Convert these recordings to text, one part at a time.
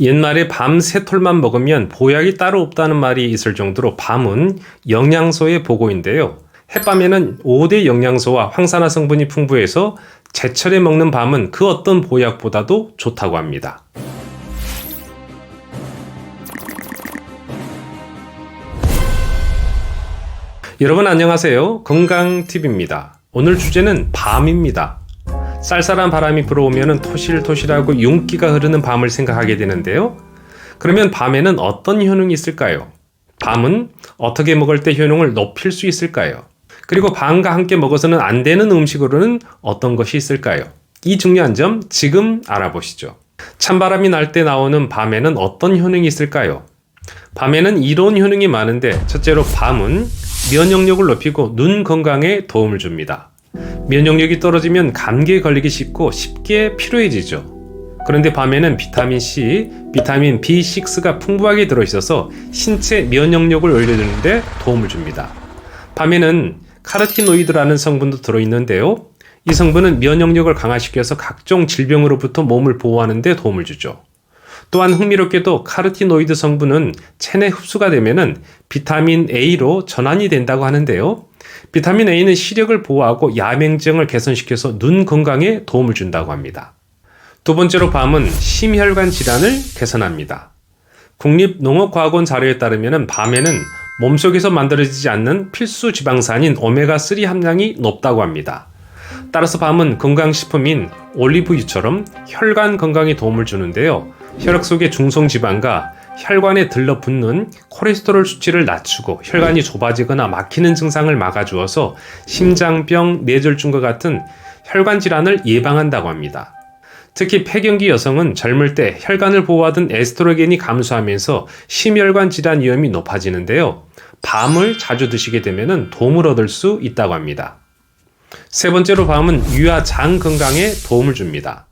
옛말에 밤 세 톨만 먹으면 보약이 따로 없다는 말이 있을 정도로 밤은 영양소의 보고인데요. 햇밤에는 5대 영양소와 황산화 성분이 풍부해서 제철에 먹는 밤은 그 어떤 보약보다도 좋다고 합니다. 여러분 안녕하세요. 건강팁입니다. 오늘 주제는 밤입니다. 쌀쌀한 바람이 불어오면 토실토실하고 윤기가 흐르는 밤을 생각하게 되는데요. 그러면 밤에는 어떤 효능이 있을까요? 밤은 어떻게 먹을 때 효능을 높일 수 있을까요? 그리고 밤과 함께 먹어서는 안 되는 음식으로는 어떤 것이 있을까요? 이 중요한 점 지금 알아보시죠. 찬바람이 날 때 나오는 밤에는 어떤 효능이 있을까요? 밤에는 이런 효능이 많은데 첫째로 밤은 면역력을 높이고 눈 건강에 도움을 줍니다. 면역력이 떨어지면 감기에 걸리기 쉽고 쉽게 피로해지죠. 그런데 밤에는 비타민 C, 비타민 B6가 풍부하게 들어있어서 신체 면역력을 올려주는데 도움을 줍니다. 밤에는 카르티노이드라는 성분도 들어있는데요. 이 성분은 면역력을 강화시켜서 각종 질병으로부터 몸을 보호하는 데 도움을 주죠. 또한 흥미롭게도 카르티노이드 성분은 체내 흡수가 되면은 비타민 A로 전환이 된다고 하는데요. 비타민 A는 시력을 보호하고 야맹증을 개선시켜서 눈 건강에 도움을 준다고 합니다. 두 번째로 밤은 심혈관 질환을 개선합니다. 국립농업과학원 자료에 따르면 밤에는 몸속에서 만들어지지 않는 필수 지방산인 오메가3 함량이 높다고 합니다. 따라서 밤은 건강식품인 올리브유처럼 혈관 건강에 도움을 주는데요. 혈액 속의 중성 지방과 혈관에 들러붙는 콜레스테롤 수치를 낮추고 혈관이 좁아지거나 막히는 증상을 막아주어서 심장병, 뇌졸중과 같은 혈관 질환을 예방한다고 합니다. 특히 폐경기 여성은 젊을 때 혈관을 보호하던 에스트로겐이 감소하면서 심혈관 질환 위험이 높아지는데요. 밤을 자주 드시게 되면 도움을 얻을 수 있다고 합니다. 세 번째로 밤은 유아 장 건강에 도움을 줍니다.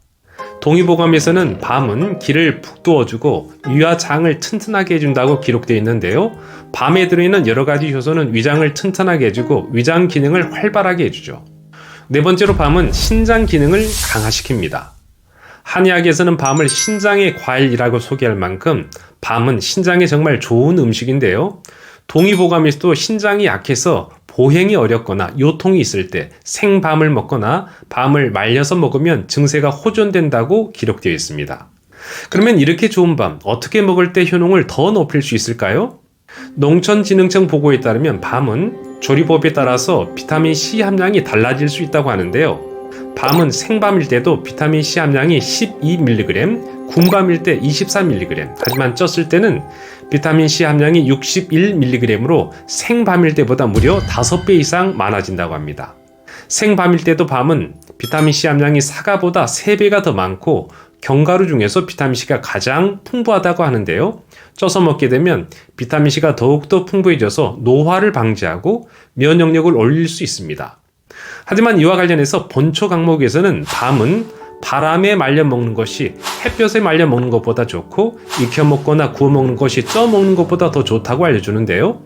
동의보감에서는 밤은 기를 북도어주고 위와 장을 튼튼하게 해준다고 기록되어 있는데요. 밤에 들어있는 여러 가지 효소는 위장을 튼튼하게 해주고 위장 기능을 활발하게 해주죠. 네 번째로 밤은 신장 기능을 강화시킵니다. 한의학에서는 밤을 신장의 과일이라고 소개할 만큼 밤은 신장에 정말 좋은 음식인데요. 동의보감에서도 신장이 약해서 보행이 어렵거나 요통이 있을 때 생밤을 먹거나 밤을 말려서 먹으면 증세가 호전된다고 기록되어 있습니다. 그러면 이렇게 좋은 밤 어떻게 먹을 때 효능을 더 높일 수 있을까요? 농촌진흥청 보고에 따르면 밤은 조리법에 따라서 비타민 C 함량이 달라질 수 있다고 하는데요. 밤은 생밤일 때도 비타민 C 함량이 12mg, 군밤일 때 24mg, 하지만 쪘을 때는 비타민 C 함량이 61mg으로 생밤일 때보다 무려 5배 이상 많아진다고 합니다. 생밤일 때도 밤은 비타민 C 함량이 사과보다 3배가 더 많고 견과류 중에서 비타민 C가 가장 풍부하다고 하는데요. 쪄서 먹게 되면 비타민 C가 더욱더 풍부해져서 노화를 방지하고 면역력을 올릴 수 있습니다. 하지만 이와 관련해서 본초 강목에서는 밤은 바람에 말려 먹는 것이 햇볕에 말려 먹는 것보다 좋고 익혀 먹거나 구워 먹는 것이 쪄 먹는 것보다 더 좋다고 알려주는데요.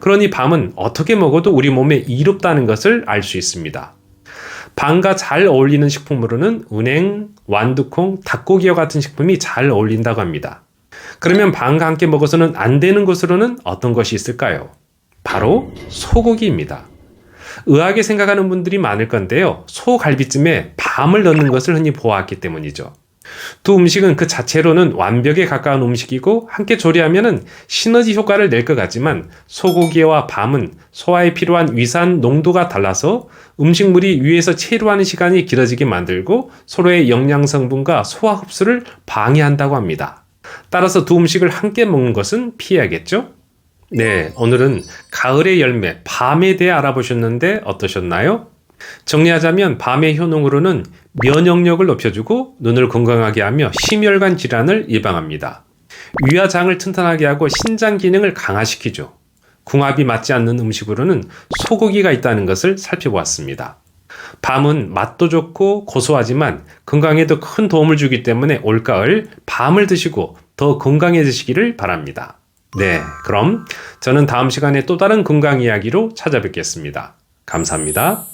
그러니 밤은 어떻게 먹어도 우리 몸에 이롭다는 것을 알 수 있습니다. 밤과 잘 어울리는 식품으로는 은행, 완두콩, 닭고기와 같은 식품이 잘 어울린다고 합니다. 그러면 밤과 함께 먹어서는 안 되는 것으로는 어떤 것이 있을까요? 바로 소고기입니다. 의학에 생각하는 분들이 많을 건데요. 소갈비찜에 밤을 넣는 것을 흔히 보았기 때문이죠. 두 음식은 그 자체로는 완벽에 가까운 음식이고 함께 조리하면 시너지 효과를 낼 것 같지만 소고기와 밤은 소화에 필요한 위산 농도가 달라서 음식물이 위에서 체류하는 시간이 길어지게 만들고 서로의 영양 성분과 소화 흡수를 방해한다고 합니다. 따라서 두 음식을 함께 먹는 것은 피해야겠죠? 네, 오늘은 가을의 열매, 밤에 대해 알아보셨는데 어떠셨나요? 정리하자면 밤의 효능으로는 면역력을 높여주고 눈을 건강하게 하며 심혈관 질환을 예방합니다. 위와 장을 튼튼하게 하고 신장 기능을 강화시키죠. 궁합이 맞지 않는 음식으로는 소고기가 있다는 것을 살펴보았습니다. 밤은 맛도 좋고 고소하지만 건강에도 큰 도움을 주기 때문에 올가을 밤을 드시고 더 건강해지시기를 바랍니다. 네, 그럼 저는 다음 시간에 또 다른 건강 이야기로 찾아뵙겠습니다. 감사합니다.